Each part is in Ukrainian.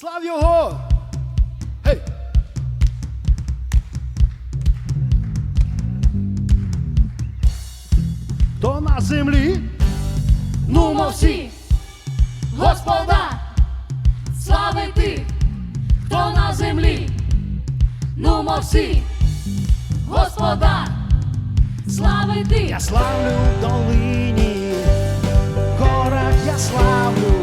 Слав його! Гей! Хто на землі? Ну, всі, Господа, слави ти, хто на землі, ну, мов всі, Господа, слави ти, я славлю долині, в горах я славлю.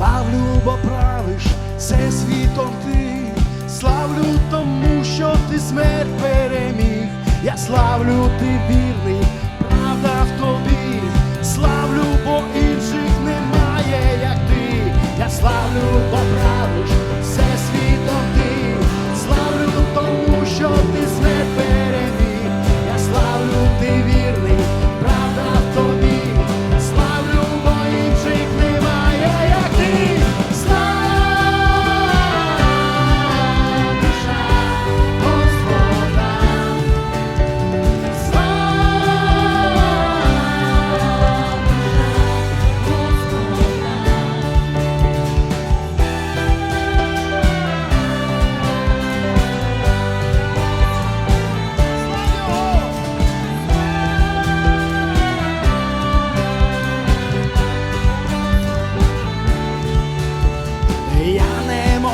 Славлю, бо правиш все світом ти, славлю тому, що ти смерть переміг, я славлю тобі.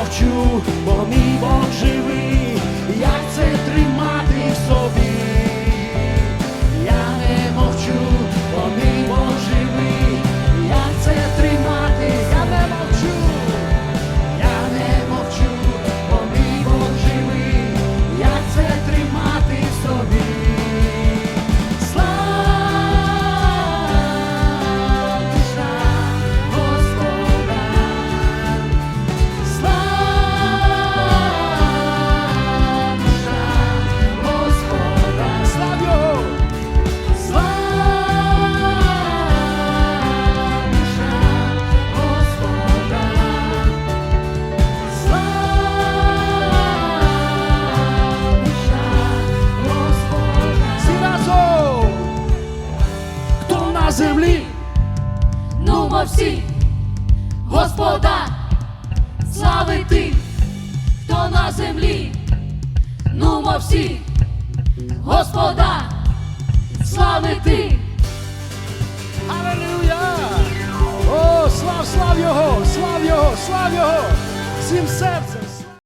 мовчу, бо мій Бог живий. всі, Господа, слави ти, хто на землі, нумо всі, Господа, слави Ти. Аллилуйя! О, слав, слав його, слав його, слав його, всім серцем.